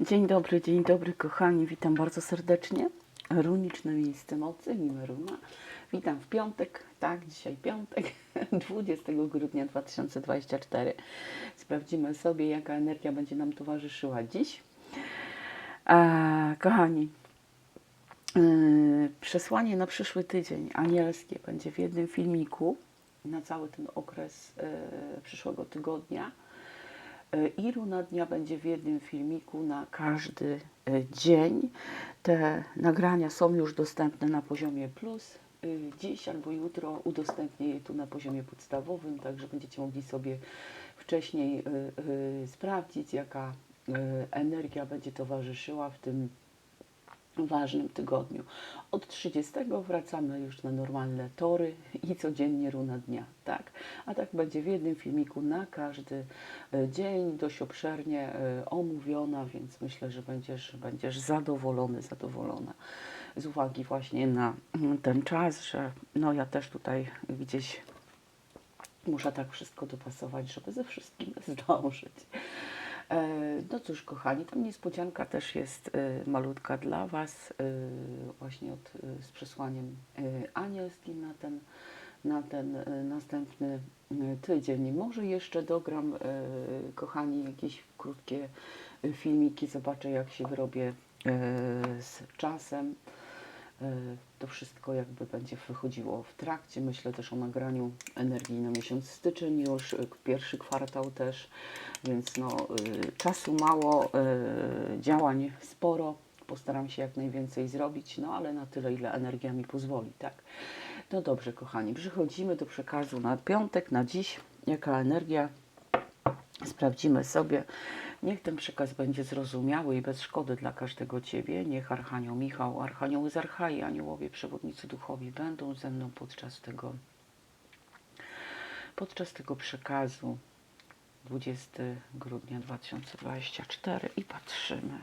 Dzień dobry, dzień dobry kochani, witam bardzo serdecznie. Runiczne miejsce mocy, imię Runa. Witam w piątek, tak, dzisiaj piątek, 20 grudnia 2024. Sprawdzimy sobie, jaka energia będzie nam towarzyszyła dziś. A, kochani, yy, przesłanie na przyszły tydzień anielskie będzie w jednym filmiku na cały ten okres yy, przyszłego tygodnia. E, I runa dnia będzie w jednym filmiku na każdy e, dzień. Te nagrania są już dostępne na poziomie plus. E, Dziś albo jutro udostępnię je tu na poziomie podstawowym, także będziecie mogli sobie wcześniej sprawdzić, jaka energia będzie towarzyszyła w tym ważnym tygodniu. Od 30 wracamy już na normalne tory i codziennie runa dnia, tak? A tak będzie w jednym filmiku na każdy e, dzień, dość obszernie e, omówiona, więc myślę, że będziesz, będziesz zadowolony, zadowolona z uwagi właśnie na mm, ten czas, że no ja też tutaj gdzieś muszę tak wszystko dopasować, żeby ze wszystkim zdążyć. E, No cóż, kochani, tam niespodzianka też jest e, malutka dla Was, e, właśnie od, z przesłaniem anielskim na ten, na ten następny tydzień. Może jeszcze dogram, kochani, jakieś krótkie filmiki, zobaczę jak się wyrobię z czasem. E, To wszystko jakby będzie wychodziło w trakcie. Myślę też o nagraniu energii na miesiąc styczeń już, e, pierwszy kwartał też, więc no, y, czasu mało, działań sporo. Postaram się jak najwięcej zrobić, no ale na tyle, ile energia mi pozwoli, tak. No dobrze, kochani, przechodzimy do przekazu na piątek, na dziś. Jaka energia? Sprawdzimy sobie. Niech ten przekaz będzie zrozumiały i bez szkody dla każdego Ciebie. Niech Archanioł Michał, Archanioły z Archai, Aniołowie, Przewodnicy Duchowi będą ze mną podczas tego, podczas tego przekazu 20 grudnia 2024 i patrzymy.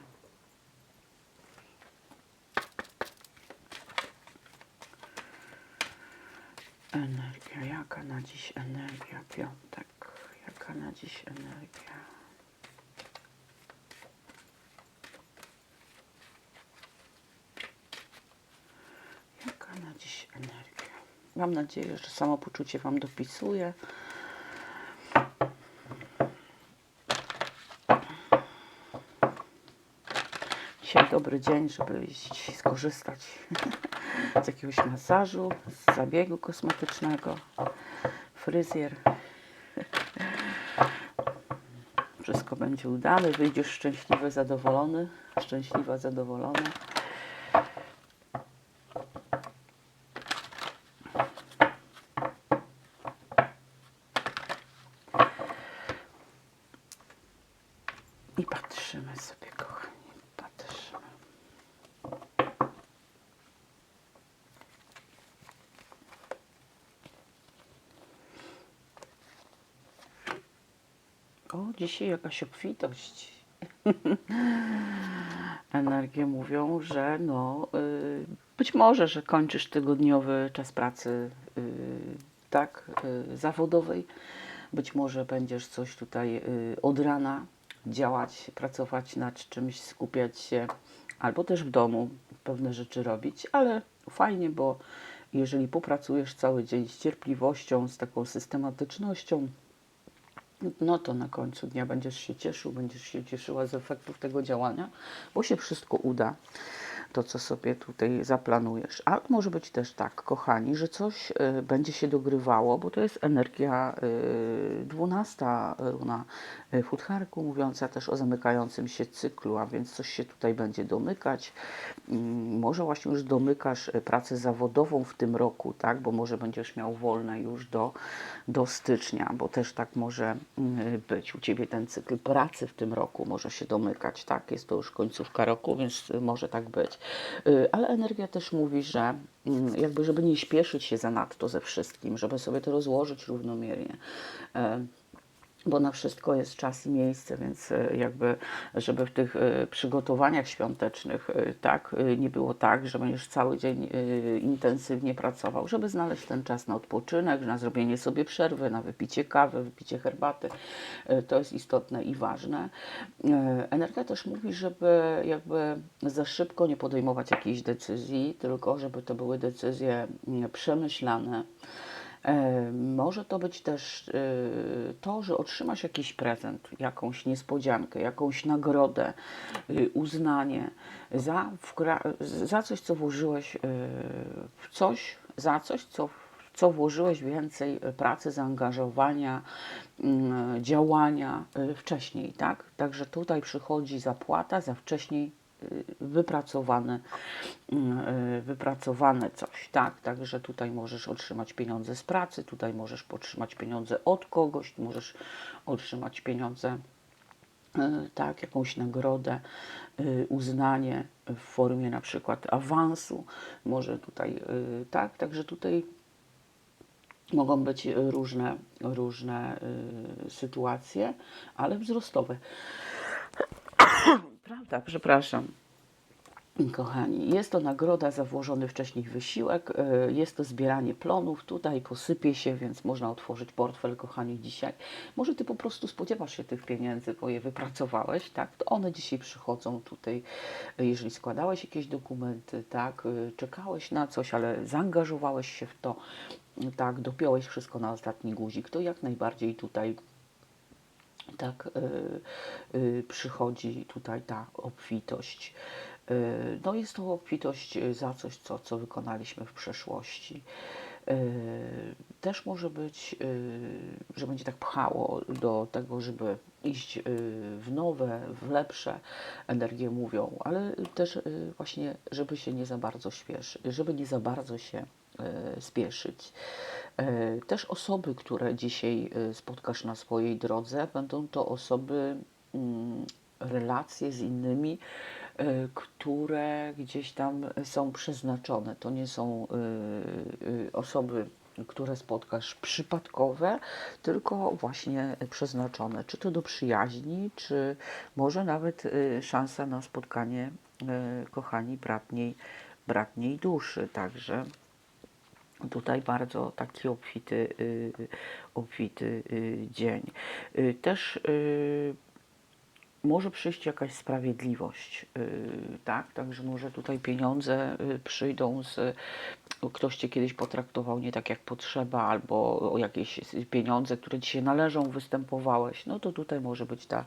Energia, jaka na dziś energia? Piątek, jaka na dziś energia? Jaka na dziś energia? Mam nadzieję, że samopoczucie Wam dopisuje. Dzisiaj dobry dzień, żeby iść skorzystać z jakiegoś masażu, z zabiegu kosmetycznego, fryzjer. Wszystko będzie udane, wyjdziesz szczęśliwy, zadowolony, szczęśliwa, zadowolona. I patrzymy sobie, kochani, patrzymy. O, dzisiaj jakaś obfitość. Energie mówią, że no, y, być może, że kończysz tygodniowy czas pracy, y, tak, y, zawodowej. Być może będziesz coś tutaj od rana działać, pracować nad czymś, skupiać się, albo też w domu pewne rzeczy robić, ale fajnie, bo jeżeli popracujesz cały dzień z cierpliwością, z taką systematycznością, no to na końcu dnia będziesz się cieszył, będziesz się cieszyła z efektów tego działania, bo się wszystko uda, to co sobie tutaj zaplanujesz. A może być też tak, kochani, że coś y, będzie się dogrywało, bo to jest energia y, dwunasta runa y, futharku, mówiąca też o zamykającym się cyklu, a więc coś się tutaj będzie domykać. Mm, Może właśnie już domykasz pracę zawodową w tym roku, tak, bo może będziesz miał wolne już do, do stycznia, bo też tak może być. U Ciebie ten cykl pracy w tym roku może się domykać, tak, jest to już końcówka roku, więc może tak być. Y, Ale energia też mówi, że mm, jakby, żeby nie śpieszyć się zanadto ze wszystkim, żeby sobie to rozłożyć równomiernie. Bo na wszystko jest czas i miejsce, więc e, jakby, żeby w tych e, przygotowaniach świątecznych e, tak nie było tak, że będziesz cały dzień intensywnie pracował, żeby znaleźć ten czas na odpoczynek, na zrobienie sobie przerwy, na wypicie kawy, wypicie herbaty. To jest istotne i ważne. Energia też mówi, żeby jakby za szybko nie podejmować jakiejś decyzji, tylko żeby to były decyzje mm, przemyślane. E, Może to być też e, to, że otrzymasz jakiś prezent, jakąś niespodziankę, jakąś nagrodę, y, uznanie za, za coś, co włożyłeś e, w coś, za coś, co, co włożyłeś więcej e, pracy, zaangażowania, mm, działania e, wcześniej, tak? Także tutaj przychodzi zapłata za wcześniej wypracowane, mm, y, wypracowane coś, tak? Także tutaj możesz otrzymać pieniądze z pracy, tutaj możesz otrzymać pieniądze od kogoś, możesz otrzymać pieniądze, y, tak, jakąś nagrodę, y, uznanie w formie na przykład awansu, może tutaj, tak? Także tutaj mogą być różne, różne sytuacje, ale wzrostowe. Prawda, przepraszam. Kochani, jest to nagroda za włożony wcześniej wysiłek, y, jest to zbieranie plonów, tutaj posypie się, więc można otworzyć portfel, kochani, dzisiaj. Może Ty po prostu spodziewasz się tych pieniędzy, bo je wypracowałeś, tak, to one dzisiaj przychodzą tutaj, y, jeżeli składałeś jakieś dokumenty, tak, y, czekałeś na coś, ale zaangażowałeś się w to, tak, dopiąłeś wszystko na ostatni guzik, to jak najbardziej tutaj tak y, y, przychodzi tutaj ta obfitość. Y, No jest to obfitość za coś, co, co wykonaliśmy w przeszłości. Też może być, że będzie tak pchało do tego, żeby iść w nowe, w lepsze energie mówią, ale też właśnie, żeby się nie za bardzo śpieszy, żeby nie za bardzo się spieszyć. E, Też osoby, które dzisiaj e, spotkasz na swojej drodze, będą to osoby, mm, relacje z innymi, e, które gdzieś tam są przeznaczone. To nie są osoby, które spotkasz przypadkowe, tylko właśnie przeznaczone, czy to do przyjaźni, czy może nawet szansa na spotkanie, kochani, bratniej, bratniej duszy. Także tutaj bardzo taki obfity, y, obfity y, dzień. Y, Też y, może przyjść jakaś sprawiedliwość, y, tak? Także może tutaj pieniądze y, przyjdą z. Ktoś cię kiedyś potraktował nie tak jak potrzeba, albo o jakieś pieniądze, które ci się należą, występowałeś. No to tutaj może być ta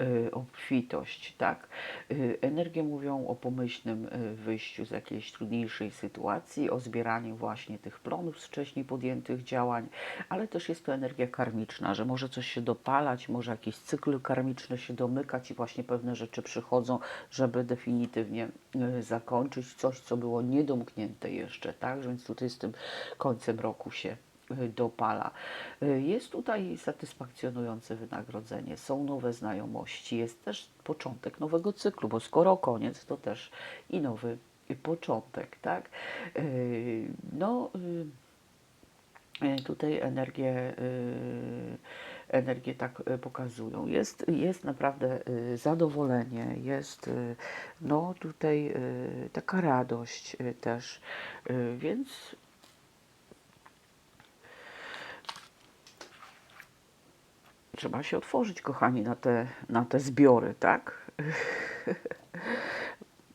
y, obfitość, tak? Y, Energie mówią o pomyślnym y, wyjściu z jakiejś trudniejszej sytuacji, o zbieraniu właśnie tych plonów z wcześniej podjętych działań, ale też jest to energia karmiczna, że może coś się dopalać, może jakiś cykl karmiczny się domykać i właśnie pewne rzeczy przychodzą, żeby definitywnie y, zakończyć coś, co było niedomknięte jeszcze, tak? Więc tutaj z tym końcem roku się y, dopala. Y, Jest tutaj satysfakcjonujące wynagrodzenie, są nowe znajomości, jest też początek nowego cyklu, bo skoro koniec, to też i nowy początek, tak? Y, No, tutaj energie, energie tak y, pokazują. Jest, jest naprawdę y, zadowolenie, jest y, no tutaj taka radość też, więc trzeba się otworzyć, kochani, na te, na te zbiory, tak?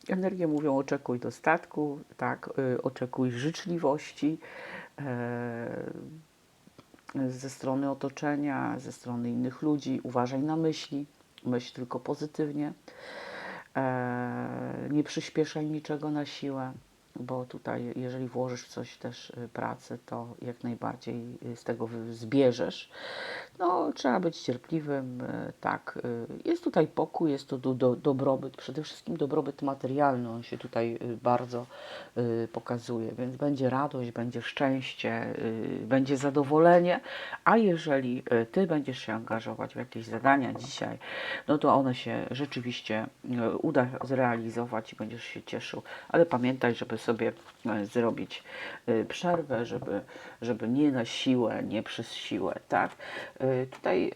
Energie mówią oczekuj dostatku, tak, oczekuj życzliwości e, ze strony otoczenia, ze strony innych ludzi. Uważaj na myśli, myśl tylko pozytywnie. E, nie przyspieszaj niczego na siłę, bo tutaj, jeżeli włożysz w coś też y, pracę, to jak najbardziej y, z tego zbierzesz. No, trzeba być cierpliwym, e, tak. Jest tutaj pokój, jest to do, do, dobrobyt, przede wszystkim dobrobyt materialny, on się tutaj bardzo pokazuje, więc będzie radość, będzie szczęście, będzie zadowolenie, a jeżeli Ty będziesz się angażować w jakieś zadania dzisiaj, no to one się rzeczywiście uda zrealizować i będziesz się cieszył, ale pamiętaj, żeby sobie e, zrobić e, przerwę, żeby, żeby nie na siłę, nie przez siłę, tak? E, Tutaj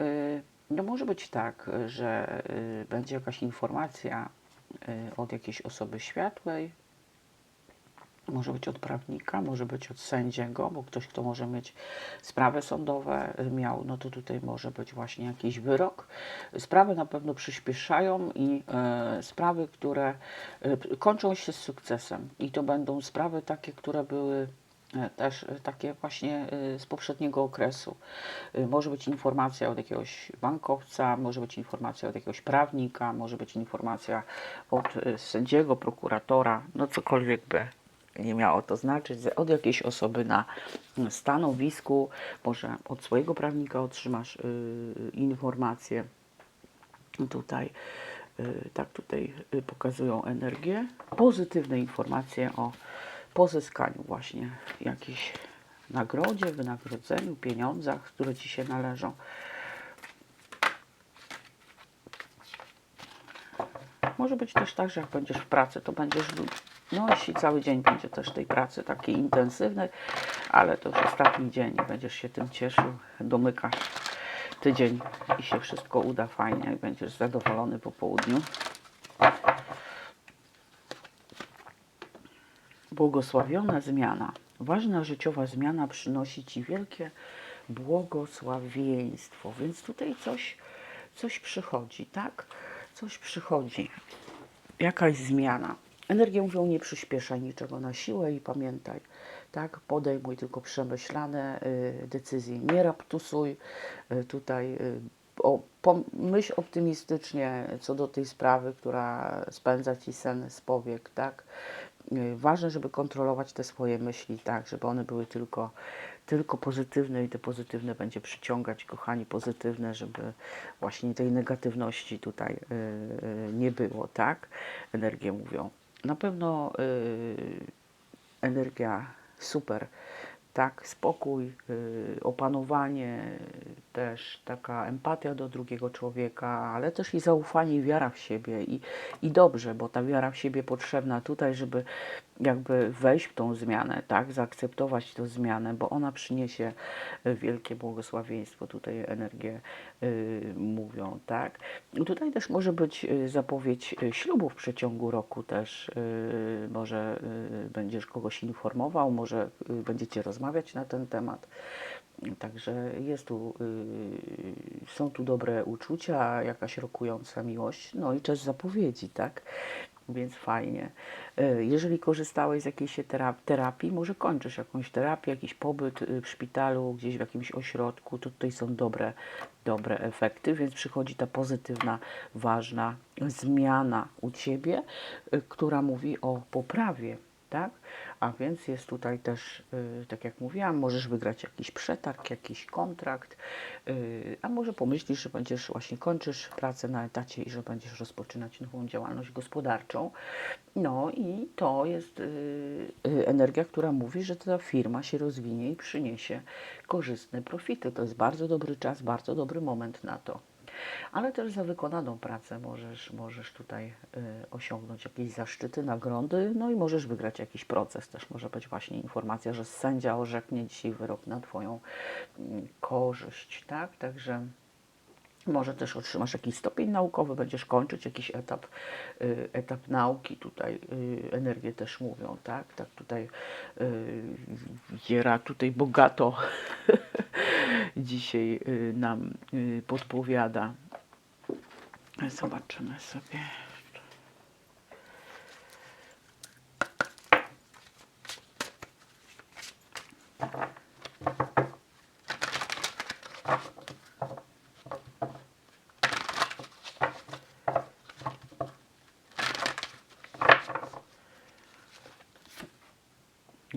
no może być tak, że będzie jakaś informacja od jakiejś osoby światłej, może być od prawnika, może być od sędziego, bo ktoś, kto może mieć sprawy sądowe y, miał, no to tutaj może być właśnie jakiś wyrok. Sprawy na pewno przyspieszają i e, sprawy, które e, kończą się z sukcesem. I to będą sprawy takie, które były e, też e, takie właśnie z poprzedniego okresu. E, Może być informacja od jakiegoś bankowca, może być informacja od jakiegoś prawnika, może być informacja od sędziego, prokuratora, no cokolwiek by nie miało to znaczyć, że od jakiejś osoby na stanowisku, może od swojego prawnika otrzymasz y, informację. Tutaj, y, tak tutaj y, pokazują energię. Pozytywne informacje o pozyskaniu właśnie jakiejś nagrodzie, wynagrodzeniu, pieniądzach, które Ci się należą. Może być też tak, że jak będziesz w pracy, to będziesz, no jeśli cały dzień będzie też tej pracy takiej intensywnej, ale to już ostatni dzień i będziesz się tym cieszył, domykasz tydzień i się wszystko uda fajnie i będziesz zadowolony po południu. Błogosławiona zmiana. Ważna życiowa zmiana przynosi Ci wielkie błogosławieństwo, więc tutaj coś, coś przychodzi, tak? Coś przychodzi jakaś zmiana. Energię mówią, nie przyspieszaj niczego na siłę i pamiętaj, tak, podejmuj tylko przemyślane y, decyzje, nie raptusuj, y, tutaj y, o, myśl optymistycznie co do tej sprawy, która spędza Ci sen z powiek, tak, Y, Ważne, żeby kontrolować te swoje myśli, tak, żeby one były tylko, tylko pozytywne i te pozytywne będzie przyciągać, kochani, pozytywne, żeby właśnie tej negatywności tutaj y, y, nie było, tak? Energię mówią. Na pewno y, energia super, tak, spokój, y, opanowanie, też taka empatia do drugiego człowieka, ale też i zaufanie i wiara w siebie i, i dobrze, bo ta wiara w siebie potrzebna tutaj, żeby jakby wejść w tą zmianę, tak, zaakceptować tę zmianę, bo ona przyniesie wielkie błogosławieństwo, tutaj energię y, mówią, tak. Tutaj też może być y, zapowiedź y, ślubu w przeciągu roku też, może y, będziesz kogoś informował, może będziecie rozmawiać na ten temat. Także jest tu, y, są tu dobre uczucia, jakaś rokująca miłość, no i też zapowiedzi, tak? Więc fajnie. Y, Jeżeli korzystałeś z jakiejś tera- terapii, może kończysz jakąś terapię, jakiś pobyt y, w szpitalu, gdzieś w jakimś ośrodku, to tutaj są dobre, dobre efekty, więc przychodzi ta pozytywna, ważna zmiana u Ciebie, y, która mówi o poprawie, tak? A więc jest tutaj też, y, tak jak mówiłam, możesz wygrać jakiś przetarg, jakiś kontrakt, y, a może pomyślisz, że będziesz właśnie kończysz pracę na etacie i że będziesz rozpoczynać nową działalność gospodarczą. No i to jest y, energia, która mówi, że ta firma się rozwinie i przyniesie korzystne profity. To jest bardzo dobry czas, bardzo dobry moment na to. Ale też za wykonaną pracę możesz, możesz tutaj y, osiągnąć jakieś zaszczyty, nagrody, no i możesz wygrać jakiś proces. Też może być właśnie informacja, że sędzia orzeknie dzisiaj wyrok na Twoją mm, korzyść, tak? Także może też otrzymasz jakiś stopień naukowy, będziesz kończyć jakiś etap, y, etap nauki. Tutaj y, energię też mówią, tak? Tak tutaj y, Jera tutaj bogato dzisiaj y, nam podpowiada. Zobaczymy sobie.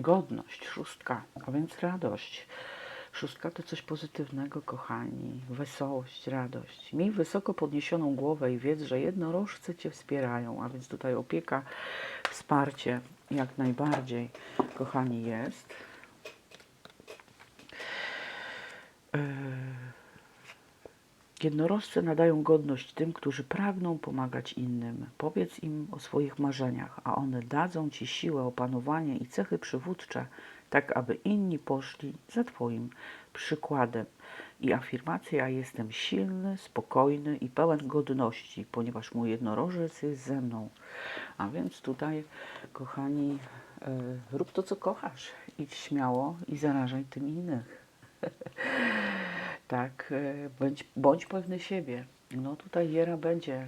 Godność, szóstka, a więc radość. Szóstka to coś pozytywnego, kochani. Wesołość, radość. Miej wysoko podniesioną głowę i wiedz, że jednorożce Cię wspierają, a więc tutaj opieka, wsparcie jak najbardziej, kochani, jest. Jednorożce nadają godność tym, którzy pragną pomagać innym. Powiedz im o swoich marzeniach, a one dadzą ci siłę, opanowanie i cechy przywódcze, tak aby inni poszli za Twoim przykładem. I afirmacja: Jestem silny, spokojny i pełen godności, ponieważ mój jednorożec jest ze mną. A więc tutaj, kochani, e, rób to, co kochasz. Idź śmiało i zarażaj tym innych. Tak, e, bądź, bądź pewny siebie. No tutaj Jera będzie e,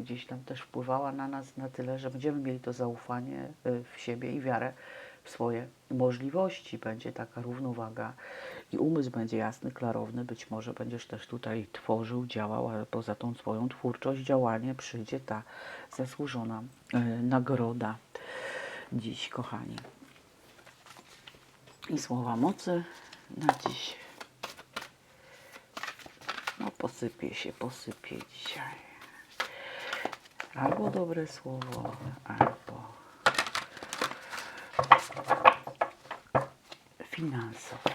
gdzieś tam też wpływała na nas na tyle, że będziemy mieli to zaufanie e, w siebie i wiarę w swoje możliwości. Będzie taka równowaga i umysł będzie jasny, klarowny. Być może będziesz też tutaj tworzył, działał, ale poza tą swoją twórczość, działanie przyjdzie ta zasłużona e, nagroda dziś, kochani. I słowa mocy na dziś. No posypie się, posypie dzisiaj. Albo dobre słowo, albo finansowo.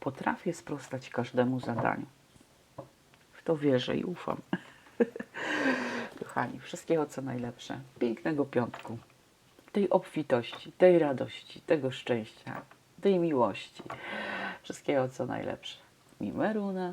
Potrafię sprostać każdemu zadaniu. W to wierzę i ufam. Kochani, wszystkiego co najlepsze. Pięknego piątku. Tej obfitości, tej radości, tego szczęścia, tej miłości. Wszystkiego co najlepsze. Mimeruna.